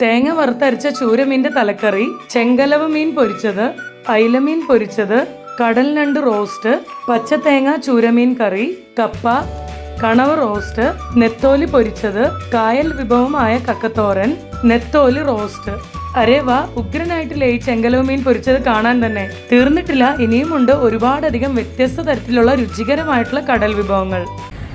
തേങ്ങ വറുത്തരച്ച ചൂരമീന്റെ തലക്കറി ചെങ്കലവ മീൻ പൊരിച്ചത് അയിലമീൻ പൊരിച്ചത് കടൽ ഞണ്ട് റോസ്റ്റ് പച്ച തേങ്ങ ചൂരമീൻ കറി കപ്പ കണവ റോസ്റ്റ് നെത്തോലി പൊരിച്ചത് കായൽ വിഭവമായ കക്കത്തോരൻ നെത്തോലി റോസ്റ്റ്. അരേ വാ ഉഗ്രനായിട്ടില്ലേ ഈ ചെങ്കലവ് മീൻ പൊരിച്ചത് കാണാൻ തന്നെ. തീർന്നിട്ടില്ല ഇനിയുമുണ്ട് ഒരുപാടധികം വ്യത്യസ്ത തരത്തിലുള്ള രുചികരമായിട്ടുള്ള കടൽ വിഭവങ്ങൾ.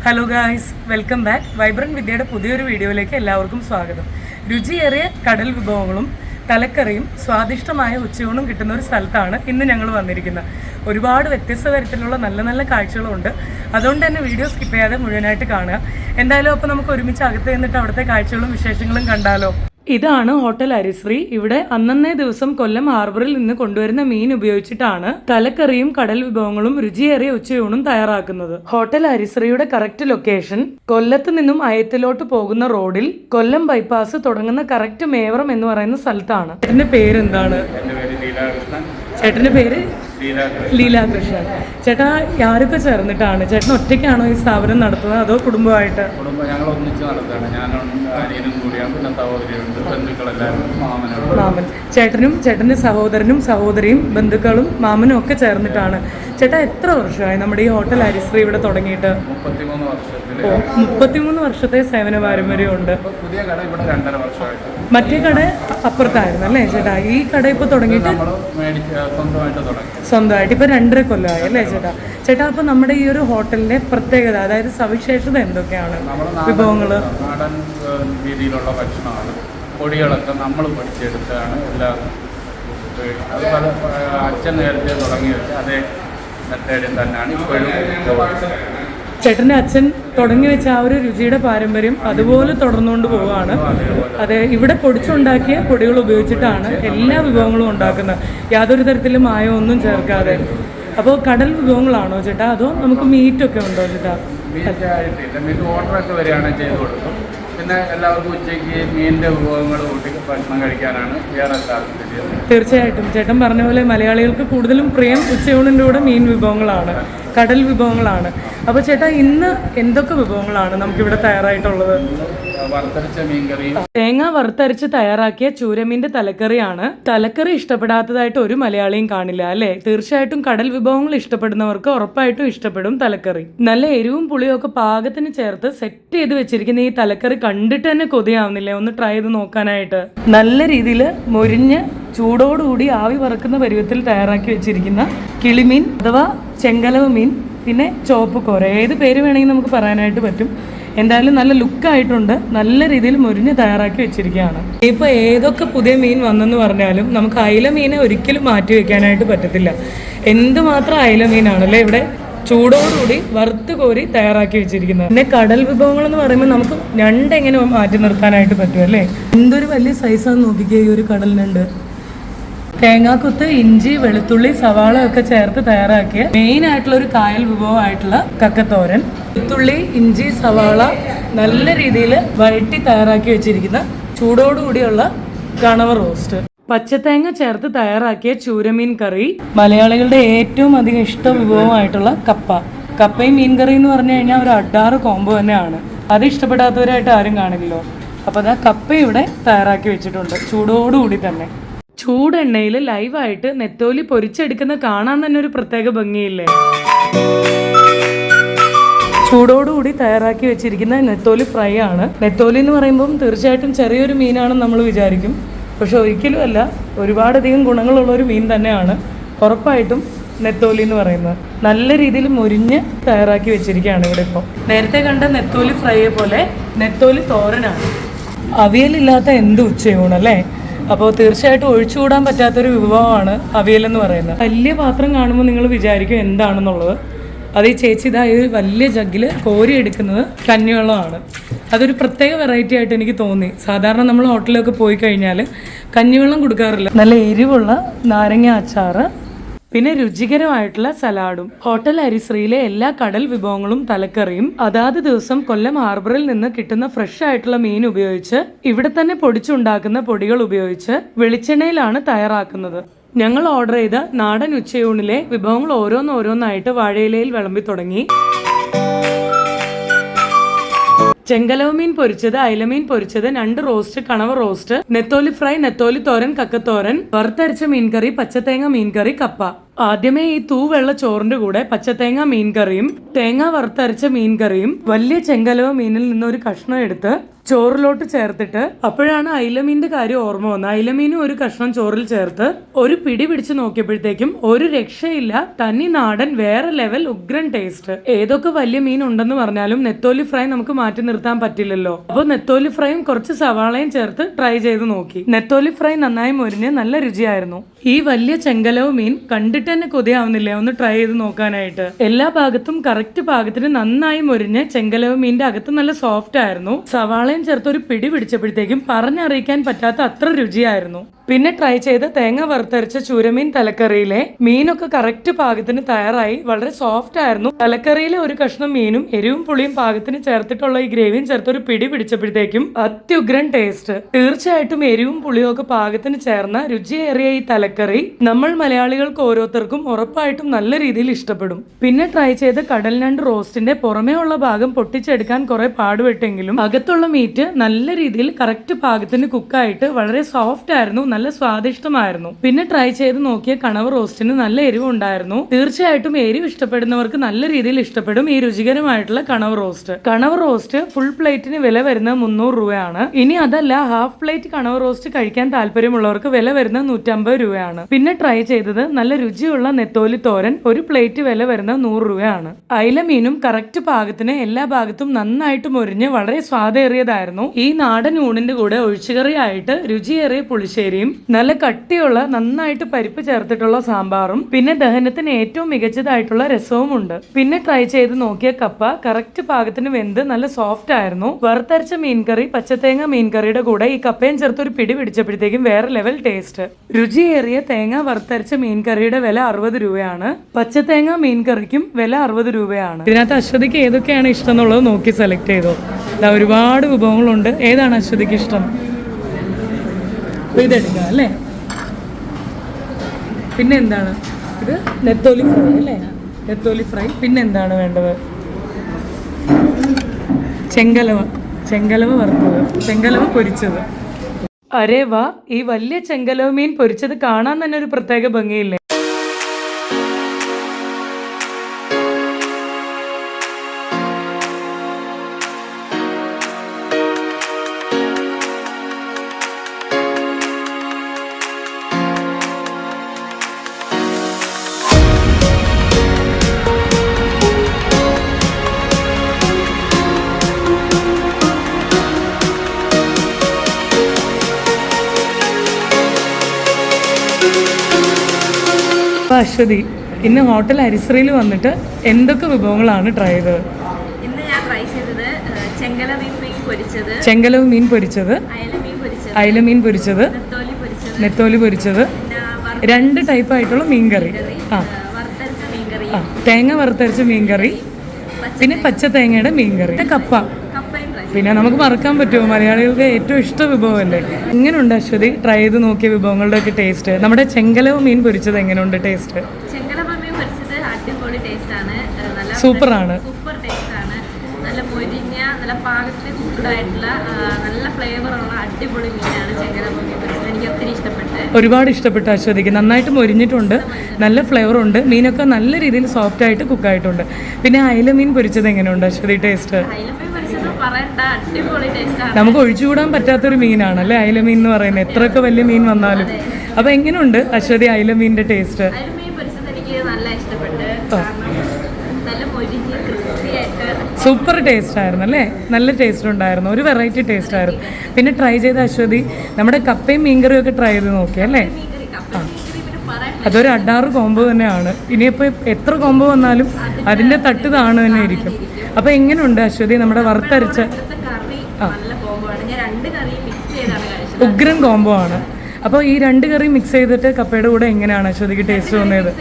Hello guys welcome back vibrant വിദ്യയുടെ പുതിയൊരു വീഡിയോയിലേക്ക് എല്ലാവർക്കും സ്വാഗതം. രുചിയേറിയ കടൽ വിഭവങ്ങളും തലക്കറിയും സ്വാദിഷ്ടമായ ഉച്ചയൂണും കിട്ടുന്ന ഒരു സ്ഥലത്താണ് ഇന്ന് ഞങ്ങൾ വന്നിരിക്കുന്നത്. ഒരുപാട് വ്യത്യസ്ത തരത്തിലുള്ള നല്ല നല്ല കാഴ്ചകളുണ്ട്. അതുകൊണ്ട് തന്നെ വീഡിയോ സ്കിപ്പ് ചെയ്യാതെ മുഴുവനായിട്ട് കാണുക. എന്തായാലും അപ്പോൾ നമുക്ക് ഒരുമിച്ച് അകത്ത് നിന്നിട്ട് അവിടുത്തെ കാഴ്ചകളും വിശേഷങ്ങളും കണ്ടാലോ? ഇതാണ് ഹോട്ടൽ അരിശ്രീ. ഇവിടെ അന്നന്നേ ദിവസം കൊല്ലം ഹാർബറിൽ നിന്ന് കൊണ്ടുവരുന്ന മീൻ ഉപയോഗിച്ചിട്ടാണ് തലക്കറിയും കടൽ വിഭവങ്ങളും രുചിയേറിയ ഉച്ചയൂണും തയ്യാറാക്കുന്നത്. ഹോട്ടൽ അരിശ്രീയുടെ കറക്റ്റ് ലൊക്കേഷൻ കൊല്ലത്ത് നിന്നും അയത്തിലോട്ട് പോകുന്ന റോഡിൽ കൊല്ലം ബൈപ്പാസ് തുടങ്ങുന്ന കറക്റ്റ് മേവറം എന്ന് പറയുന്ന സ്ഥലത്താണ്. ചേട്ടന്റെ പേരെന്താണ്? പേര് എന്താണ് ചേട്ടന്റെ പേര്? ലീലാകൃഷ്ണൻ. ചേട്ടാ ആരൊക്കെ ചേർന്നിട്ടാണ്? ചേട്ടൻ ഒറ്റയ്ക്കാണോ ഈ സ്ഥാപനം നടത്തുന്നത് അതോ കുടുംബമായിട്ട്? കുടുംബം ഞങ്ങൾ ഒന്നിച്ച് നടത്തുകയാണ്. ഞാനും അനിയനും കൂടിയാണ് പിന്നെ സഹോദരിയുണ്ട്. ബന്ധുക്കളെല്ലാവരും മാമനുണ്ട്. മാമൻ. ചേട്ടനും ചേട്ടന്റെ സഹോദരനും സഹോദരിയും ബന്ധുക്കളും മാമനും ഒക്കെ ചേർന്നിട്ടാണ്. ചേട്ടാ എത്ര വർഷമായി നമ്മുടെ ഈ ഹോട്ടൽ അരിശ്രീ ഇവിടെ തുടങ്ങിയിട്ട്? മുപ്പത്തിമൂന്ന് വർഷത്തിൽ ഓ, മുപ്പത്തിമൂന്ന് വർഷത്തെ സേവന പാരമ്പര്യമുണ്ട് ഉണ്ട്. പുതിയ കട ഇവിടെ രണ്ടര വർഷമായിട്ട്. മറ്റേ കട അപ്പുറത്തായിരുന്നു അല്ലേ ചേട്ടാ? ഈ കട ഇപ്പൊ തുടങ്ങിയിട്ട് സ്വന്തമായിട്ട് തുടങ്ങി. സ്വന്തമായിട്ട്. ഇപ്പൊ രണ്ടര കൊല്ലമായി അല്ലേ ചേട്ടാ? ചേട്ടാ അപ്പൊ നമ്മുടെ ഈ ഒരു ഹോട്ടലിന്റെ പ്രത്യേകത അതായത് സവിശേഷത എന്തൊക്കെയാണ്? വിഭവങ്ങൾ വിഭവങ്ങൾ? നാടൻ രീതിയിലുള്ള ഭക്ഷണമാണ്. പൊടികളൊക്കെ നമ്മൾ പഠിച്ചെടുത്താണ് എല്ലാം ഉപയോഗിക്കുന്നത്. അത് പല അച്ഛൻ നേരത്തെ തുടങ്ങി വെച്ച അതേ മെത്തേഡിൽ തന്നെയാണ് ഇപ്പോഴും ചേട്ടന്റെ അച്ഛൻ തുടങ്ങി വെച്ച ആ ഒരു രുചിയുടെ പാരമ്പര്യം അതുപോലെ തുടർന്നുകൊണ്ട് പോവുകയാണ്. അത് ഇവിടെ പൊടിച്ചുണ്ടാക്കിയ പൊടികൾ ഉപയോഗിച്ചിട്ടാണ് എല്ലാ വിഭവങ്ങളും ഉണ്ടാക്കുന്നത്. യാതൊരു തരത്തിലും മായം ഒന്നും ചേർക്കാതെ. അപ്പോൾ കടൽ വിഭവങ്ങളാണോ ചേട്ടാ? അതോ നമുക്ക് മീറ്റൊക്കെ ഉണ്ടോ ചേട്ടാ? മീറ്റ് ആയിട്ടില്ല. മീറ്റ് ഓർഡറൊക്കെ വരികയാണെങ്കിൽ ചെയ്ത് കൊടുക്കും. പിന്നെ എല്ലാവർക്കും ഉച്ചയ്ക്ക് മീനിന്റെ വിഭവങ്ങൾ കൂട്ടി ഭക്ഷണം കഴിക്കാനാണ് ഏറെ താല്പര്യം തീർച്ചയായിട്ടും. ചേട്ടൻ പറഞ്ഞ പോലെ മലയാളികൾക്ക് കൂടുതലും പ്രിയം ഉച്ചയൂണിന്റെ കൂടെ മീൻ വിഭവങ്ങളാണ്. കടൽ വിഭവങ്ങളാണ്. അപ്പോൾ ചേട്ടാ ഇന്ന് എന്തൊക്കെ വിഭവങ്ങളാണ് നമുക്കിവിടെ തയ്യാറായിട്ടുള്ളത്? തേങ്ങ വറുത്തരച്ച് തയ്യാറാക്കിയ ചൂരമീന്റെ തലക്കറിയാണ്. തലക്കറി ഇഷ്ടപ്പെടാത്തതായിട്ട് ഒരു മലയാളിയും കാണില്ല അല്ലെ? തീർച്ചയായിട്ടും കടൽ വിഭവങ്ങൾ ഇഷ്ടപ്പെടുന്നവർക്ക് ഉറപ്പായിട്ടും ഇഷ്ടപ്പെടും തലക്കറി. നല്ല എരിവും പുളിയും ഒക്കെ പാകത്തിന് ചേർത്ത് സെറ്റ് ചെയ്ത് വെച്ചിരിക്കുന്ന ഈ തലക്കറി കണ്ടിട്ട് തന്നെ കൊതിയാവുന്നില്ലേ? ഒന്ന് ട്രൈ ചെയ്ത് നോക്കാനായിട്ട്. നല്ല രീതിയിൽ മൊരിഞ്ഞ് ചൂടോടുകൂടി ആവി പറക്കുന്ന പരുവത്തിൽ തയ്യാറാക്കി വെച്ചിരിക്കുന്ന കിളിമീൻ അഥവാ ചെങ്കലവ് മീൻ പിന്നെ ചോപ്പ് കോര. ഏത് പേര് വേണമെങ്കിൽ നമുക്ക് പറയാനായിട്ട് പറ്റും. എന്തായാലും നല്ല ലുക്കായിട്ടുണ്ട്. നല്ല രീതിയിൽ മുരിഞ്ഞ് തയ്യാറാക്കി വെച്ചിരിക്കുകയാണ്. ഇപ്പോൾ ഏതൊക്കെ പുതിയ മീൻ വന്നെന്ന് പറഞ്ഞാലും നമുക്ക് അയില മീനെ ഒരിക്കലും മാറ്റി വെക്കാനായിട്ട് പറ്റത്തില്ല. എന്തുമാത്രം അയില മീനാണല്ലേ ഇവിടെ ചൂടോടുകൂടി വറുത്ത് കോരി തയ്യാറാക്കി വെച്ചിരിക്കുന്നത്. പിന്നെ കടൽ വിഭവങ്ങൾ എന്ന് പറയുമ്പോൾ നമുക്ക് രണ്ടെങ്ങനെ മാറ്റി നിർത്താനായിട്ട് പറ്റും അല്ലേ? എന്തൊരു വലിയ സൈസാണ് നോക്കിക്കുക ഈ ഒരു കടൽ ഞണ്ട് തേങ്ങാക്കുത്ത് ഇഞ്ചി വെളുത്തുള്ളി സവാള ഒക്കെ ചേർത്ത് തയ്യാറാക്കിയ മെയിൻ ആയിട്ടുള്ള ഒരു കായൽ വിഭവമായിട്ടുള്ള കക്കത്തോരൻ. വെളുത്തുള്ളി ഇഞ്ചി സവാള നല്ല രീതിയിൽ വഴറ്റി തയ്യാറാക്കി വെച്ചിരിക്കുന്ന ചൂടോടുകൂടിയുള്ള കണവ റോസ്റ്റ്. പച്ചത്തേങ്ങ ചേർത്ത് തയ്യാറാക്കിയ ചൂരമീൻ കറി മലയാളികളുടെ ഏറ്റവും അധികം ഇഷ്ട വിഭവമായിട്ടുള്ള കപ്പ. കപ്പയും മീൻ കറി എന്ന് പറഞ്ഞു കഴിഞ്ഞാൽ ഒരു അഡാറ് കോംബോ തന്നെയാണ്. അത് ഇഷ്ടപ്പെടാത്തവരായിട്ട് ആരും കാണില്ലല്ലോ. അപ്പോൾ അതാ കപ്പ ഇവിടെ തയ്യാറാക്കി വെച്ചിട്ടുണ്ട് ചൂടോടുകൂടി തന്നെ. ചൂടെണ്ണയിൽ ലൈവായിട്ട് നെത്തോലി പൊരിച്ചെടുക്കുന്ന കാണാൻ തന്നെ ഒരു പ്രത്യേക ഭംഗിയില്ലേ? ചൂടോടുകൂടി തയ്യാറാക്കി വെച്ചിരിക്കുന്ന നെത്തോലി ഫ്രൈ ആണ്. നെത്തോലി എന്ന് പറയുമ്പം തീർച്ചയായിട്ടും ചെറിയൊരു മീനാണെന്ന് നമ്മൾ വിചാരിക്കും. പക്ഷെ ഒരിക്കലും അല്ല ഒരുപാടധികം ഗുണങ്ങളുള്ള ഒരു മീൻ തന്നെയാണ് ഉറപ്പായിട്ടും നെത്തോലി എന്ന് പറയുന്നത്. നല്ല രീതിയിൽ മുരിഞ്ഞ് തയ്യാറാക്കി വെച്ചിരിക്കുകയാണ് ഇവിടെ ഇപ്പോൾ നേരത്തെ കണ്ട നെത്തോലി ഫ്രൈയെ പോലെ നെത്തോലി തോരനാണ്. അവിയലില്ലാത്ത എന്ത് ഉച്ചയൂണല്ലേ അപ്പോൾ തീർച്ചയായിട്ടും ഒഴിച്ചുകൂടാൻ പറ്റാത്തൊരു വിഭവമാണ് അവിയൽ എന്ന് പറയുന്നത്. വലിയ പാത്രം കാണുമ്പോൾ നിങ്ങൾ വിചാരിക്കും എന്താണെന്നുള്ളത്. അത് ഈ ചേച്ചി ഇതായ വലിയ ജഗ്ഗിൽ കോരി എടുക്കുന്നത് കഞ്ഞിവെള്ളമാണ്. അതൊരു പ്രത്യേക വെറൈറ്റി ആയിട്ട് എനിക്ക് തോന്നി. സാധാരണ നമ്മൾ ഹോട്ടലിലൊക്കെ പോയി കഴിഞ്ഞാൽ കഞ്ഞിവെള്ളം കൊടുക്കാറില്ല. നല്ല എരിവുള്ള നാരങ്ങ അച്ചാറ് പിന്നെ രുചികരമായിട്ടുള്ള സലാഡും. ഹോട്ടൽ അരിശ്രീയിലെ എല്ലാ കടൽ വിഭവങ്ങളും തലക്കറിയും അതാത് ദിവസം കൊല്ലം ഹാർബറിൽ നിന്ന് കിട്ടുന്ന ഫ്രഷ് ആയിട്ടുള്ള മീൻ ഉപയോഗിച്ച് ഇവിടെ തന്നെ പൊടിച്ചുണ്ടാക്കുന്ന പൊടികൾ ഉപയോഗിച്ച് വെളിച്ചെണ്ണയിലാണ് തയ്യാറാക്കുന്നത്. ഞങ്ങൾ ഓർഡർ ചെയ്ത നാടൻ ഉച്ചയൂണിലെ വിഭവങ്ങൾ ഓരോന്നോരോന്നായിട്ട് വാഴയിലയിൽ വിളമ്പി തുടങ്ങി. ചെങ്കലവ് മീൻ പൊരിച്ചത് അയലമീൻ പൊരിച്ചത് രണ്ട് റോസ്റ്റ് കണവ റോസ്റ്റ് നെത്തോലി ഫ്രൈ നെത്തോലി തോരൻ കക്കത്തോരൻ വറുത്തരച്ച മീൻകറി പച്ചത്തേങ്ങ മീൻകറി കപ്പ. ആദ്യമേ ഈ തൂവെള്ള ചോറിന്റെ കൂടെ പച്ചത്തേങ്ങ മീൻകറിയും തേങ്ങ വറുത്തരച്ച മീൻകറിയും വലിയ ചെങ്കലവ മീനിൽ നിന്ന് ഒരു കഷ്ണം എടുത്ത് ചോറിലോട്ട് ചേർത്തിട്ട് അപ്പോഴാണ് അയിലമീന്റെ കാര്യം ഓർമ്മ വന്നത്. അയിലമീനും ഒരു കഷ്ണം ചോറിൽ ചേർത്ത് ഒരു പിടി പിടിച്ച് നോക്കിയപ്പോഴത്തേക്കും ഒരു രക്ഷയില്ല തനി നാടൻ വേറെ ലെവൽ ഉഗ്രൻ ടേസ്റ്റ് ഏതൊക്കെ വലിയ മീൻ ഉണ്ടെന്ന് പറഞ്ഞാലും നെത്തോലി ഫ്രൈ നമുക്ക് മാറ്റി നിർത്താൻ പറ്റില്ലല്ലോ. അപ്പൊ നെത്തോലി ഫ്രൈയും കുറച്ച് സവാളയും ചേർത്ത് ട്രൈ ചെയ്ത് നോക്കി. നെത്തോലി ഫ്രൈ നന്നായി മൊരിഞ്ഞ് നല്ല രുചിയായിരുന്നു. ഈ വലിയ ചെങ്കലവ് മീൻ കണ്ടിട്ട് തന്നെ കൊതിയാവുന്നില്ല? ഒന്ന് ട്രൈ ചെയ്ത് നോക്കാനായിട്ട്. എല്ലാ ഭാഗത്തും കറക്റ്റ് ഭാഗത്തിന് നന്നായി മുരിഞ്ഞ് ചെങ്കലവ് മീനിന്റെ അകത്ത് നല്ല സോഫ്റ്റ് ആയിരുന്നു. സവാളയും ചേർത്ത് ഒരു പിടി പിടിച്ചപ്പോഴത്തേക്കും പറഞ്ഞറിയിക്കാൻ പറ്റാത്ത അത്ര രുചിയായിരുന്നു. പിന്നെ ട്രൈ ചെയ്ത തേങ്ങ വറുത്തരച്ച ചൂരമീൻ തലക്കറിയിലെ മീനൊക്കെ കറക്റ്റ് പാകത്തിന് തയ്യാറായി. വളരെ സോഫ്റ്റ് ആയിരുന്നു. തലക്കറിയിലെ ഒരു കഷ്ണം മീനും എരിവും പുളിയും പാകത്തിന് ചേർത്തിട്ടുള്ള ഈ ഗ്രേവിയും ചേർത്ത് ഒരു പിടി പിടിച്ചപ്പോഴത്തേക്കും അത്യുഗ്രൻ ടേസ്റ്റ് തീർച്ചയായിട്ടും എരിവും പുളിയും ഒക്കെ പാകത്തിന് ചേർന്ന രുചിയേറിയ ഈ തലക്കറി നമ്മൾ മലയാളികൾക്ക് ഓരോരുത്തർക്കും ഉറപ്പായിട്ടും നല്ല രീതിയിൽ ഇഷ്ടപ്പെടും. പിന്നെ ട്രൈ ചെയ്ത കടൽ ഞണ്ട് റോസ്റ്റിന്റെ പുറമേ ഉള്ള ഭാഗം പൊട്ടിച്ചെടുക്കാൻ കുറെ പാടുപെട്ടെങ്കിലും അകത്തുള്ള മീറ്റ് നല്ല രീതിയിൽ കറക്റ്റ് പാകത്തിന് കുക്കായിട്ട് വളരെ സോഫ്റ്റ് ആയിരുന്നു നല്ല സ്വാദിഷ്ടമായിരുന്നു. പിന്നെ ട്രൈ ചെയ്ത് നോക്കിയ കണവ് റോസ്റ്റിന് നല്ല എരിവ് ഉണ്ടായിരുന്നു തീർച്ചയായിട്ടും എരിവ് ഇഷ്ടപ്പെടുന്നവർക്ക് നല്ല രീതിയിൽ ഇഷ്ടപ്പെടും ഈ രുചികരമായിട്ടുള്ള കണവ് റോസ്റ്റ് കണവ് റോസ്റ്റ് ഫുൾ പ്ലേറ്റിന് വില വരുന്ന മുന്നൂറ് രൂപയാണ്. ഇനി അതല്ല ഹാഫ് പ്ലേറ്റ് കണവ് റോസ്റ്റ് കഴിക്കാൻ താല്പര്യമുള്ളവർക്ക് വില വരുന്ന നൂറ്റമ്പത് രൂപയാണ്. പിന്നെ ട്രൈ ചെയ്തത് നല്ല രുചിയുള്ള നെത്തോലി തോരൻ ഒരു പ്ലേറ്റ് വില വരുന്ന നൂറ് രൂപയാണ്. അയില മീനും കറക്റ്റ് പാകത്തിന് എല്ലാ ഭാഗത്തും നന്നായിട്ട് മുരിഞ്ഞ് വളരെ സ്വാദേറിയതായിരുന്നു. ഈ നാടൻ ഊണിന്റെ കൂടെ ഒഴിച്ചുകറിയായിട്ട് രുചിയേറിയ പുളിശ്ശേരിയും നല്ല കട്ടിയുള്ള നന്നായിട്ട് പരിപ്പ് ചേർത്തിട്ടുള്ള സാമ്പാറും പിന്നെ ദഹനത്തിന് ഏറ്റവും മികച്ചതായിട്ടുള്ള രസവും ഉണ്ട്. പിന്നെ ട്രൈ ചെയ്ത് നോക്കിയ കപ്പ കറക്റ്റ് പാകത്തിന് വെന്ത് നല്ല സോഫ്റ്റ് ആയിരുന്നു. വറുത്തരച്ച മീൻകറി പച്ചത്തേങ്ങ മീൻകറിയുടെ കൂടെ ഈ കപ്പയും ചേർത്ത് ഒരു പിടി പിടിച്ചപ്പോഴത്തേക്കും വേറെ ലെവൽ ടേസ്റ്റ് രുചിയേറിയ തേങ്ങ വറുത്തരച്ച മീൻ കറിയുടെ വില അറുപത് രൂപയാണ്. പച്ചത്തേങ്ങ മീൻകറിക്കും വില അറുപത് രൂപയാണ്. ഇതിനകത്ത് അശ്വതിക്ക് ഏതൊക്കെയാണ് ഇഷ്ടം എന്നുള്ളത് നോക്കി സെലക്ട് ചെയ്തോ. ഇതാ ഒരുപാട് വിഭവങ്ങളുണ്ട്. ഏതാണ് അശ്വതിക്ക് ഇഷ്ടം? അപ്പൊ ഇതെടുക്കാം അല്ലേ? പിന്നെ എന്താണ് ഇത് നെത്തോലി ഫ്രൈ അല്ലേ? നെത്തോലി ഫ്രൈ. പിന്നെ എന്താണ് വേണ്ടത്? ചെങ്കലവ. ചെങ്കലവ വറുത്തത്. ചെങ്കലവ പൊരിച്ചത്. അരേ വാ ഈ വലിയ ചെങ്കലോ മീൻ പൊരിച്ചത് കാണാൻ തന്നെ ഒരു പ്രത്യേക ഭംഗിയില്ലേ? അശ്വതി ഇന്ന് ഹോട്ടൽ അരിശ്രീയിൽ വന്നിട്ട് എന്തൊക്കെ വിഭവങ്ങളാണ് ട്രൈ ചെയ്തത്? ഇന്ന് ഞാൻ ട്രൈ ചെയ്തത് ചെങ്കല മീൻ മീൻ പൊരിച്ചത്. ചെങ്കലവ് മീൻ പൊരിച്ചത്. അയല മീൻ പൊരിച്ചത്. നെത്തോലി പൊരിച്ചത്. രണ്ട് ടൈപ്പ് ആയിട്ടുള്ള മീൻകറി. ആ. തേങ്ങ വറുത്തരച്ച മീൻകറി. പിന്നെ പച്ച തേങ്ങയുടെ മീൻകറി. കപ്പ. പിന്നെ നമുക്ക് മറക്കാൻ പറ്റുമോ? മലയാളികൾക്ക് ഏറ്റവും ഇഷ്ട വിഭവം അല്ലേ എങ്ങനെയുണ്ട് അശ്വതി. ട്രൈ ചെയ്ത് നോക്കിയ വിഭവങ്ങളുടെ ഒക്കെ ടേസ്റ്റ് നമ്മുടെ ചെങ്കലവ് മീൻ പൊരിച്ചത് എങ്ങനെയുണ്ട് ടേസ്റ്റ് സൂപ്പറാണ് സൂപ്പർ ടേസ്റ്റ് ആണ്. നല്ല മൊരിഞ്ഞ നല്ല പാകത്തിന് നല്ല അടിപൊളി മീനാണ് എനിക്ക് ഒത്തിരി ഇഷ്ടപ്പെട്ട് ഒരുപാട് ഇഷ്ടപ്പെട്ടു അശ്വതിക്ക്. നന്നായിട്ട് മൊരിഞ്ഞിട്ടുണ്ട്. നല്ല ഫ്ലേവർ ഉണ്ട്. മീനൊക്കെ നല്ല രീതിയിൽ സോഫ്റ്റ് ആയിട്ട് കുക്കായിട്ടുണ്ട് പിന്നെ അയില മീൻ പൊരിച്ചത് എങ്ങനെയുണ്ട് അശ്വതി ടേസ്റ്റ് അയല മീൻ പൊരിച്ചത് പറയണ്ട. അടിപൊളി നമുക്ക് ഒഴിച്ചുകൂടാൻ പറ്റാത്തൊരു മീനാണ് അല്ലേ? അയില മീൻ എന്ന് പറയുന്നത്. എത്രയൊക്കെ വലിയ മീൻ വന്നാലും. അപ്പൊ എങ്ങനെയുണ്ട് അശ്വതി അയില മീനിന്റെ ടേസ്റ്റ് നല്ല ഇഷ്ടപ്പെട്ട്. നല്ല മൊരിഞ്ഞ് ക്രിസ്പി ആയിട്ട് സൂപ്പർ ടേസ്റ്റ് ആയിരുന്നു അല്ലേ? നല്ല ടേസ്റ്റ് ഉണ്ടായിരുന്നു. ഒരു വെറൈറ്റി ടേസ്റ്റ് ആയിരുന്നു. പിന്നെ ട്രൈ ചെയ്ത അശ്വതി നമ്മുടെ കപ്പയും മീൻകറിയും ഒക്കെ ട്രൈ ചെയ്ത് നോക്കി അല്ലേ? അതൊരു അഡാറ് കോംബോ തന്നെയാണ്. ഇനിയിപ്പോൾ എത്ര കോംബോ വന്നാലും അതിന്റെ തട്ട് താണ് തന്നെ ഇരിക്കും. അപ്പോൾ എങ്ങനെയുണ്ട് അശ്വതി നമ്മുടെ വറുത്തരച്ച ആ. ഉഗ്രൻ കോംബോ ആണ്. അപ്പോൾ ഈ രണ്ട് കറി മിക്സ് ചെയ്തിട്ട് കപ്പയുടെ കൂടെ എങ്ങനെയാണ് അശ്വതിക്ക് ടേസ്റ്റ് തോന്നിയത്?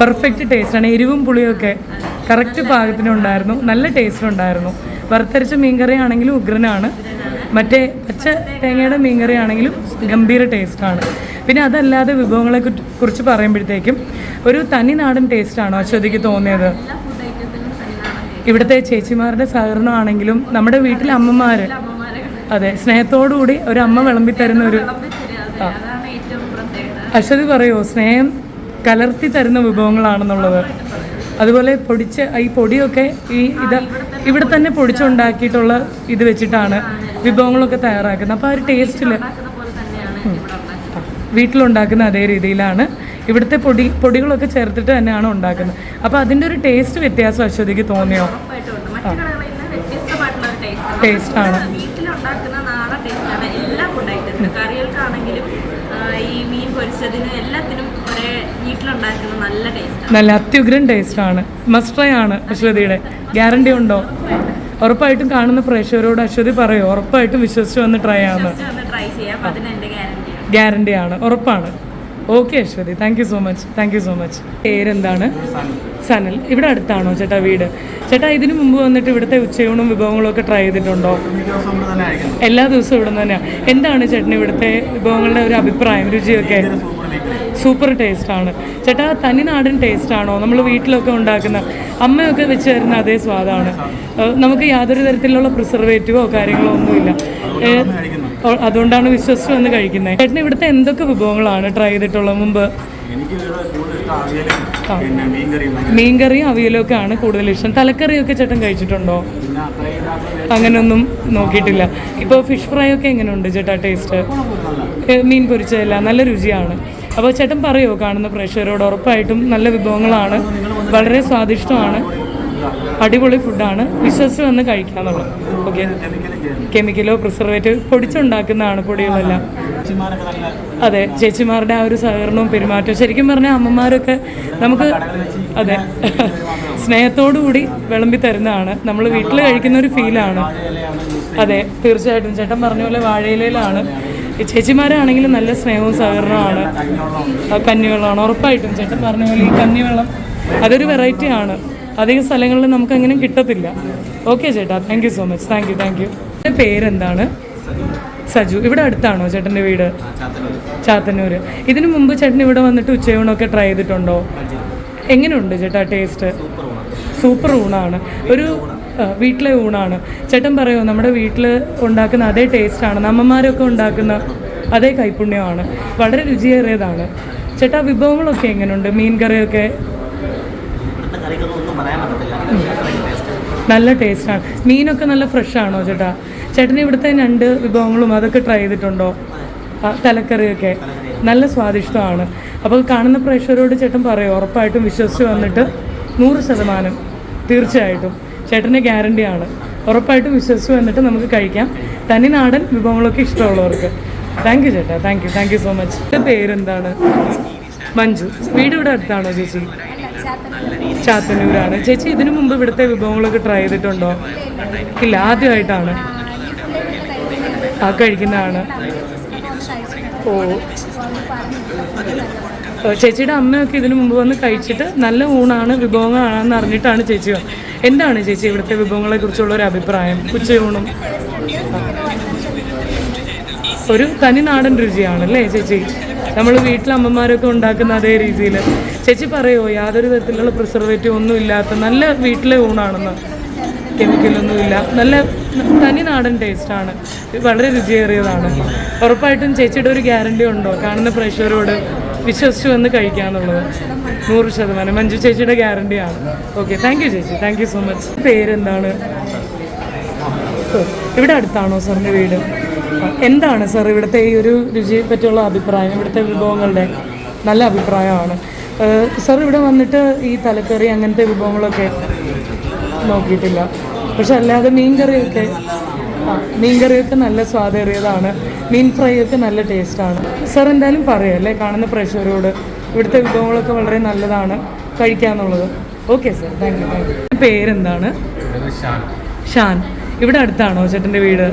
പെർഫെക്റ്റ് ടേസ്റ്റ് ആണ് എരിവും പുളിയൊക്കെ കറക്റ്റ് പാകത്തിനുണ്ടായിരുന്നു. നല്ല ടേസ്റ്റ് ഉണ്ടായിരുന്നു വറുത്തരച്ച മീൻകറി ആണെങ്കിലും ഉഗ്രനാണ്. മറ്റേ പച്ച തേങ്ങയുടെ മീൻകറി ആണെങ്കിലും ഗംഭീര ടേസ്റ്റാണ്. പിന്നെ അതല്ലാതെ വിഭവങ്ങളെ കുറിച്ച് പറയുമ്പോഴത്തേക്കും ഒരു തനി നാടൻ ടേസ്റ്റാണോ അശ്വതിക്ക് തോന്നിയത്? ഇവിടുത്തെ ചേച്ചിമാരുടെ സഹകരണമാണെങ്കിലും നമ്മുടെ വീട്ടിലെ അമ്മമാർ അതെ സ്നേഹത്തോടുകൂടി ഒരു അമ്മ വിളമ്പി തരുന്ന ഒരു അശ്വതി പറയോ സ്നേഹം കലർത്തി തരുന്ന വിഭവങ്ങളാണെന്നുള്ളത്. അതുപോലെ പൊടിച്ച് ഈ പൊടിയൊക്കെ ഈ ഇത് ഇവിടെ തന്നെ പൊടിച്ചുണ്ടാക്കിയിട്ടുള്ള ഇത് വെച്ചിട്ടാണ് വിഭവങ്ങളൊക്കെ തയ്യാറാക്കുന്നത്. അപ്പോൾ ആ ഒരു ടേസ്റ്റിൽ വീട്ടിലുണ്ടാക്കുന്ന അതേ രീതിയിലാണ്. ഇവിടുത്തെ പൊടി പൊടികളൊക്കെ ചേർത്തിട്ട് തന്നെയാണ് ഉണ്ടാക്കുന്നത്. അപ്പോൾ അതിന്റെ ഒരു ടേസ്റ്റ് വ്യത്യാസം അശ്വതിക്ക് തോന്നിയോ? ടേസ്റ്റ് ആണ്. നല്ല അത്യുഗ്രൻ ടേസ്റ്റാണ് മസ്റ്റ് ട്രൈ ആണ് അശ്വതിയുടെ. ഗ്യാരണ്ടി ഉണ്ടോ? ഉറപ്പായിട്ടും കാണുന്ന പ്രേക്ഷകരോട് അശ്വതി പറയൂ. ഉറപ്പായിട്ടും വിശ്വസിച്ച് വന്ന് ട്രൈ ആണ്. ഗ്യാരണ്ടി ആണ്. ഉറപ്പാണ്. Okay Aswathy. Thank you so much thank you so much പേരെന്താണ്? സനൽ. ഇവിടെ അടുത്താണോ ചേട്ടാ വീട്? ചേട്ടാ ഇതിനു മുമ്പ് വന്നിട്ട് ഇവിടുത്തെ ഉച്ചയൂണും വിഭവങ്ങളും ഒക്കെ ട്രൈ ചെയ്തിട്ടുണ്ടോ? എല്ലാ ദിവസവും ഇവിടെ നിന്ന് തന്നെയാണ് എന്താണ് ചേട്ടന് ഇവിടുത്തെ വിഭവങ്ങളുടെ ഒരു അഭിപ്രായം രുചിയൊക്കെ? സൂപ്പർ ടേസ്റ്റ് ആണ് ചേട്ടാ തനി നാടൻ ടേസ്റ്റ് ആണോ നമ്മൾ വീട്ടിലൊക്കെ ഉണ്ടാക്കുന്ന അമ്മയൊക്കെ വെച്ച് തരുന്ന അതേ സ്വാദാണ്. നമുക്ക് യാതൊരു തരത്തിലുള്ള പ്രിസർവേറ്റീവോ കാര്യങ്ങളോ ഒന്നുമില്ല. അതുകൊണ്ടാണ് വിശ്വസിച്ച് വന്ന് കഴിക്കുന്നത് ചേട്ടന് ഇവിടുത്തെ എന്തൊക്കെ വിഭവങ്ങളാണ് ട്രൈ ചെയ്തിട്ടുള്ള മുമ്പ്? മീൻകറിയും അവിയലും ഒക്കെ ആണ് കൂടുതൽ ഇഷ്ടം. തലക്കറിയൊക്കെ ചേട്ടൻ കഴിച്ചിട്ടുണ്ടോ? അങ്ങനെയൊന്നും നോക്കിയിട്ടില്ല. ഇപ്പോൾ ഫിഷ് ഫ്രൈ ഒക്കെ എങ്ങനെയുണ്ട് ചേട്ടാ ടേസ്റ്റ്? മീൻ പൊരിച്ചതല്ല നല്ല രുചിയാണ്. അപ്പോൾ ചേട്ടൻ പറയുമോ കാണുന്ന പ്രേക്ഷകരോട് ഉറപ്പായിട്ടും നല്ല വിഭവങ്ങളാണ് വളരെ സ്വാദിഷ്ടമാണ് അടിപൊളി ഫുഡാണ് വിശ്വസിച്ച് വന്ന് കഴിക്കാന്നുള്ളത് ഓക്കെ കെമിക്കലോ പ്രിസർവേറ്റീവ് പൊടിച്ചുണ്ടാക്കുന്നതാണ് പൊടികളെല്ലാം. അതെ ചേച്ചിമാരുടെ ആ ഒരു സഹകരണവും പെരുമാറ്റവും. ശരിക്കും പറഞ്ഞാൽ അമ്മമാരൊക്കെ നമുക്ക് അതെ സ്നേഹത്തോടു കൂടി വിളമ്പി തരുന്നതാണ്. നമ്മൾ വീട്ടിൽ കഴിക്കുന്ന ഒരു ഫീലാണ് അതെ തീർച്ചയായിട്ടും. ചേട്ടൻ പറഞ്ഞ പോലെ വാഴയിലയിലാണ്. ചേച്ചിമാരാണെങ്കിലും നല്ല സ്നേഹവും സഹകരണമാണ് കഞ്ഞിവെള്ളമാണ്. ഉറപ്പായിട്ടും ചേട്ടൻ പറഞ്ഞ പോലെ ഈ കഞ്ഞിവെള്ളം അതൊരു വെറൈറ്റി ആണ് അധിക സ്ഥലങ്ങളിൽ നമുക്ക് അങ്ങനെ കിട്ടത്തില്ല. ഓക്കെ ചേട്ടാ. Thank you so much thank you thank you എന്റെ പേരെന്താണ്? സജു. ഇവിടെ അടുത്താണോ ചേട്ടന്റെ വീട്? ചാത്തന്നൂര്. ഇതിനു മുമ്പ് ചേട്ടൻ ഇവിടെ വന്നിട്ട് ഉച്ചയൂണൊക്കെ ട്രൈ ചെയ്തിട്ടുണ്ടോ? എങ്ങനെയുണ്ട് ചേട്ടാ ടേസ്റ്റ് സൂപ്പർ ഊണാണ്. ഒരു വീട്ടിലെ ഊണാണ്. ചേട്ടൻ പറയുമോ നമ്മുടെ വീട്ടിൽ ഉണ്ടാക്കുന്ന അതേ ടേസ്റ്റാണ്. അമ്മമാരൊക്കെ ഉണ്ടാക്കുന്ന അതേ കൈപുണ്യമാണ് വളരെ രുചിയേറിയതാണ്. ചേട്ടാ വിഭവങ്ങളൊക്കെ എങ്ങനെയുണ്ട് മീൻ കറിയൊക്കെ? നല്ല ടേസ്റ്റാണ്. മീനൊക്കെ നല്ല ഫ്രഷാണോ ചേട്ടാ? ചേട്ടന് ഇവിടുത്തെ രണ്ട് വിഭവങ്ങളും അതൊക്കെ ട്രൈ ചെയ്തിട്ടുണ്ടോ? തലക്കറിയൊക്കെ. നല്ല സ്വാദിഷ്ടമാണ്. അപ്പോൾ കാണുന്ന പ്രേക്ഷകരോട് ചേട്ടൻ പറയോ ഉറപ്പായിട്ടും വിശ്വസിച്ച് വന്നിട്ട് നൂറ് ശതമാനം തീർച്ചയായിട്ടും. ചേട്ടന്റെ ഗ്യാരണ്ടിയാണ് ഉറപ്പായിട്ടും വിശ്വസിച്ച് വന്നിട്ട് നമുക്ക് കഴിക്കാം. തനി നാടൻ വിഭവങ്ങളൊക്കെ ഇഷ്ടമുള്ളവർക്ക്. താങ്ക് യു ചേട്ടാ thank you thank you so much എന്റെ പേരെന്താണ്? മഞ്ജു. വീട് ഇവിടെ അടുത്താണോ ചേച്ചി? ചാത്തന്നൂരാണ്. ചേച്ചി ഇതിനു മുമ്പ് ഇവിടുത്തെ വിഭവങ്ങളൊക്കെ ട്രൈ ചെയ്തിട്ടുണ്ടോ? ഇല്ല ആദ്യമായിട്ടാണ്. ആ കഴിക്കുന്നതാണ്. ഓ. ചേച്ചിയുടെ അമ്മയൊക്കെ ഇതിനു മുമ്പ് വന്ന് കഴിച്ചിട്ട് നല്ല ഊണാണ് വിഭവങ്ങളാണെന്ന് അറിഞ്ഞിട്ടാണ് ചേച്ചി. എന്താണ് ചേച്ചി ഇവിടുത്തെ വിഭവങ്ങളെ കുറിച്ചുള്ള ഒരു അഭിപ്രായം? ഉച്ചയൂണും. ഒരു തനി നാടൻ രുചിയാണല്ലേ ചേച്ചി? നമ്മൾ വീട്ടിലെ അമ്മമാരൊക്കെ ഉണ്ടാക്കുന്ന അതേ രീതിയിൽ ചേച്ചി പറയോ യാതൊരു തരത്തിലുള്ള പ്രിസർവേറ്റീവ് ഒന്നും ഇല്ലാത്ത നല്ല വീട്ടിലെ ഊണാണെന്ന്. കെമിക്കലൊന്നും ഇല്ല. നല്ല തനി നാടൻ ടേസ്റ്റാണ് വളരെ രുചിയേറിയതാണ്. ഉറപ്പായിട്ടും ചേച്ചിയുടെ ഒരു ഗ്യാരണ്ടി ഉണ്ടോ? കാണുന്ന പ്രേക്ഷകരോട് വിശ്വസിച്ച് വന്ന് കഴിക്കാന്നുള്ളത്. നൂറ് ശതമാനം. മഞ്ജു ചേച്ചിയുടെ ഗ്യാരണ്ടിയാണ്. ഓക്കെ താങ്ക് യു ചേച്ചി. താങ്ക് യു സോ മച്ച് പേരെന്താണ്? ഇവിടെ അടുത്താണോ സാറിന്റെ വീട്? എന്താണ് സാർ ഇവിടുത്തെ ഈ ഒരു രുചിയെ പറ്റിയുള്ള അഭിപ്രായം? ഇവിടുത്തെ വിഭവങ്ങളുടെ നല്ല അഭിപ്രായമാണ്. സാർ ഇവിടെ വന്നിട്ട് ഈ തലക്കറി അങ്ങനത്തെ വിഭവങ്ങളൊക്കെ നോക്കിയിട്ടില്ല. പക്ഷെ അല്ലാതെ മീൻ കറിയൊക്കെ ആ മീൻ കറിയൊക്കെ നല്ല സ്വാദേറിയതാണ്. മീൻ ഫ്രൈ ഒക്കെ നല്ല ടേസ്റ്റാണ്. സർ എന്തായാലും പറയാം അല്ലേ? കാണുന്ന പ്രേക്ഷകരോട്. ഇവിടുത്തെ വിഭവങ്ങളൊക്കെ വളരെ നല്ലതാണ്. കഴിക്കാന്നുള്ളത്. Okay sir. Thank you thank you. പേരെന്താണ്? ഷാൻ. ഇവിടെ അടുത്താണോ ചേട്ടന്റെ വീട്?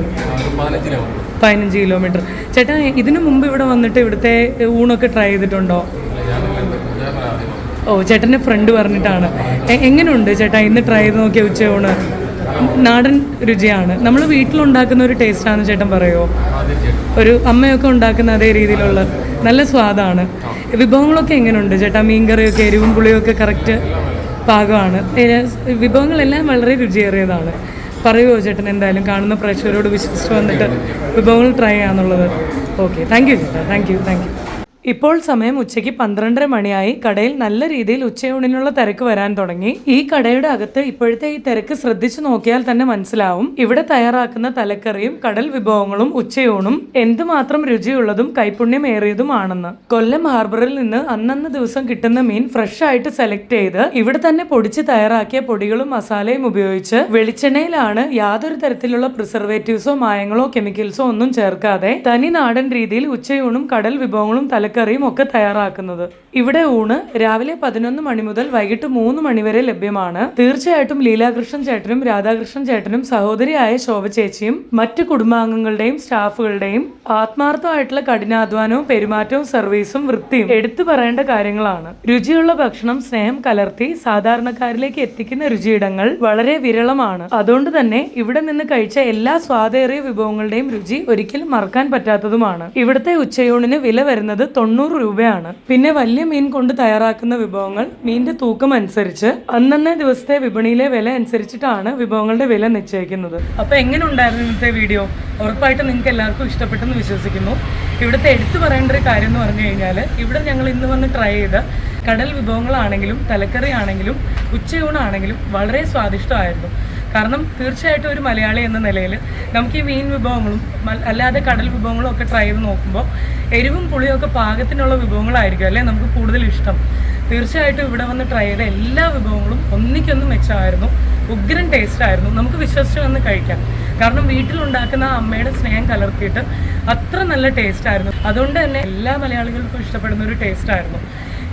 പതിനഞ്ച് കിലോമീറ്റർ. ചേട്ടാ ഇതിനു മുമ്പ് ഇവിടെ വന്നിട്ട് ഇവിടുത്തെ ഊണൊക്കെ ട്രൈ ചെയ്തിട്ടുണ്ടോ? ഓ ചേട്ടന്റെ ഫ്രണ്ട് പറഞ്ഞിട്ടാണ്. എങ്ങനെയുണ്ട് ചേട്ടാ ഇന്ന് ട്രൈ ചെയ്ത് നോക്കിയ ഉച്ചയൂണ്? നാടൻ രുചിയാണ്. നമ്മൾ വീട്ടിലുണ്ടാക്കുന്ന ഒരു ടേസ്റ്റാണെന്ന് ചേട്ടൻ പറയുമോ ഒരു അമ്മയൊക്കെ ഉണ്ടാക്കുന്ന അതേ രീതിയിലുള്ള നല്ല സ്വാദാണ്. വിഭവങ്ങളൊക്കെ എങ്ങനെയുണ്ട് ചേട്ടാ മീൻകറിയൊക്കെ എരിവും പുളിയൊക്കെ കറക്റ്റ് പാകമാണ്. വിഭവങ്ങളെല്ലാം വളരെ രുചിയേറിയതാണ്. പറയുമോ ചേട്ടൻ എന്തായാലും? കാണുന്ന പ്രേക്ഷകരോട് വിശ്വസിച്ച് വന്നിട്ട് വിഭവങ്ങൾ ട്രൈ ചെയ്യാന്നുള്ളത്. ഓക്കെ താങ്ക് യു ചേട്ടാ. താങ്ക് യു താങ്ക് യു ഇപ്പോൾ സമയം ഉച്ചയ്ക്ക് പന്ത്രണ്ടര മണിയായി. കടയിൽ നല്ല രീതിയിൽ ഉച്ചയൂണിനുള്ള തിരക്ക് വരാൻ തുടങ്ങി. ഈ കടയുടെ അകത്ത് ഇപ്പോഴത്തെ ഈ തിരക്ക് ശ്രദ്ധിച്ചു നോക്കിയാൽ തന്നെ മനസ്സിലാവും. ഇവിടെ തയ്യാറാക്കുന്ന തലക്കറിയും കടൽ വിഭവങ്ങളും ഉച്ചയൂണും എന്തുമാത്രം രുചിയുള്ളതും കൈപുണ്യമേറിയതുമാണെന്ന് കൊല്ലം ഹാർബറിൽ നിന്ന് അന്നന്ന് ദിവസം കിട്ടുന്ന മീൻ ഫ്രഷ് ആയിട്ട് സെലക്ട് ചെയ്ത് ഇവിടെ തന്നെ പൊടിച്ച് തയ്യാറാക്കിയ പൊടികളും മസാലയും ഉപയോഗിച്ച് വെളിച്ചെണ്ണയിലാണ് യാതൊരു തരത്തിലുള്ള പ്രിസർവേറ്റീവ്സോ മായങ്ങളോ കെമിക്കൽസോ ഒന്നും ചേർക്കാതെ തനി നാടൻ രീതിയിൽ ഉച്ചയൂണും കടൽ വിഭവങ്ങളും തലക്കറിയും ഒക്കെ തയ്യാറാക്കുന്നത്. ഇവിടെ ഊണ് രാവിലെ പതിനൊന്ന് മണി മുതൽ വൈകിട്ട് മൂന്ന് മണി വരെ ലഭ്യമാണ്. തീർച്ചയായിട്ടും ലീലാകൃഷ്ണൻ ചേട്ടനും രാധാകൃഷ്ണൻ ചേട്ടനും സഹോദരിയായ ശോഭ ചേച്ചിയും മറ്റ് കുടുംബാംഗങ്ങളുടെയും സ്റ്റാഫുകളുടെയും ആത്മാർത്ഥമായിട്ടുള്ള കഠിനാധ്വാനവും പെരുമാറ്റവും സർവീസും വൃത്തിയും എടുത്തു പറയേണ്ട കാര്യങ്ങളാണ്. രുചിയുള്ള ഭക്ഷണം സ്നേഹം കലർത്തി സാധാരണക്കാരിലേക്ക് എത്തിക്കുന്ന രുചിയിടങ്ങൾ വളരെ വിരളമാണ്. അതുകൊണ്ട് തന്നെ ഇവിടെ നിന്ന് കഴിച്ച എല്ലാ സ്വാദേറിയ വിഭവങ്ങളുടെയും രുചി ഒരിക്കലും മറക്കാൻ പറ്റാത്തതുമാണ്. ഇവിടുത്തെ ഉച്ചയൂണിന് വില വരുന്നത് തൊണ്ണൂറ് രൂപയാണ്. പിന്നെ വലിയ മീൻ കൊണ്ട് തയ്യാറാക്കുന്ന വിഭവങ്ങൾ മീനിന്റെ തൂക്കം അനുസരിച്ച് അന്നന്നേ ദിവസത്തെ വിപണിയിലെ വില അനുസരിച്ചിട്ടാണ് വിഭവങ്ങളുടെ വില നിശ്ചയിക്കുന്നത്. അപ്പൊ എങ്ങനെ ഉണ്ടായിരുന്നു ഇന്നത്തെ വീഡിയോ? ഉറപ്പായിട്ട് നിങ്ങൾക്ക് എല്ലാവർക്കും ഇഷ്ടപ്പെട്ടെന്ന് വിശ്വസിക്കുന്നു. ഇവിടുത്തെ എടുത്തു പറയേണ്ട ഒരു കാര്യം എന്ന് പറഞ്ഞു കഴിഞ്ഞാൽ ഇവിടെ ഞങ്ങൾ ഇന്ന് വന്ന് ട്രൈ ചെയ്ത കടൽ വിഭവങ്ങളാണെങ്കിലും തലക്കറി ആണെങ്കിലും ഉച്ചയൂണാണെങ്കിലും വളരെ സ്വാദിഷ്ടമായിരുന്നു. കാരണം തീർച്ചയായിട്ടും ഒരു മലയാളി എന്ന നിലയിൽ നമുക്ക് ഈ മീൻ വിഭവങ്ങളും അല്ലാതെ കടൽ വിഭവങ്ങളും ഒക്കെ ട്രൈ ചെയ്ത് നോക്കുമ്പോൾ എരിവും പുളിയും ഒക്കെ പാകത്തിനുള്ള വിഭവങ്ങളായിരിക്കും അല്ലേ നമുക്ക് കൂടുതൽ ഇഷ്ടം. തീർച്ചയായിട്ടും ഇവിടെ വന്ന് ട്രൈ ചെയ്ത എല്ലാ വിഭവങ്ങളും ഒന്നിക്കൊന്നും മെച്ചമായിരുന്നു ഉഗ്രൻ ടേസ്റ്റ് ആയിരുന്നു. നമുക്ക് വിശ്വസിച്ച് വന്ന് കഴിക്കാം. കാരണം വീട്ടിലുണ്ടാക്കുന്ന അമ്മയുടെ സ്നേഹം കലർത്തിയിട്ട് അത്ര നല്ല ടേസ്റ്റ് ആയിരുന്നു. അതുകൊണ്ട് തന്നെ എല്ലാ മലയാളികൾക്കും ഇഷ്ടപ്പെടുന്ന ഒരു ടേസ്റ്റ് ആയിരുന്നു.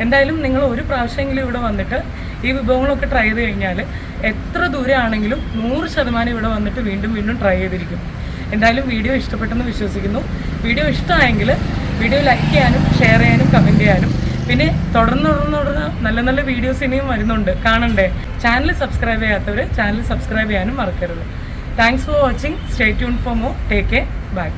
എന്തായാലും നിങ്ങൾ ഒരു പ്രാവശ്യമെങ്കിലും ഇവിടെ വന്നിട്ട് ഈ വിഭവങ്ങളൊക്കെ ട്രൈ ചെയ്ത് കഴിഞ്ഞാൽ എത്ര ദൂരെ ആണെങ്കിലും നൂറ് ശതമാനം ഇവിടെ വന്നിട്ട് വീണ്ടും വീണ്ടും ട്രൈ ചെയ്തിരിക്കും. എന്തായാലും വീഡിയോ ഇഷ്ടപ്പെട്ടെന്ന് വിശ്വസിക്കുന്നു. വീഡിയോ ഇഷ്ടമായെങ്കിൽ വീഡിയോ ലൈക്ക് ചെയ്യാനും ഷെയർ ചെയ്യാനും കമന്റ് ചെയ്യാനും. പിന്നെ തുടർന്ന് തുടർന്ന് തുടർന്ന് നല്ല നല്ല വീഡിയോസ് ഇനിയും വരുന്നുണ്ട്. കാണണ്ടേ? ചാനൽ സബ്സ്ക്രൈബ് ചെയ്യാത്തവർ ചാനൽ സബ്സ്ക്രൈബ് ചെയ്യാനും മറക്കരുത്. Thanks for watching stay tune for more take care bye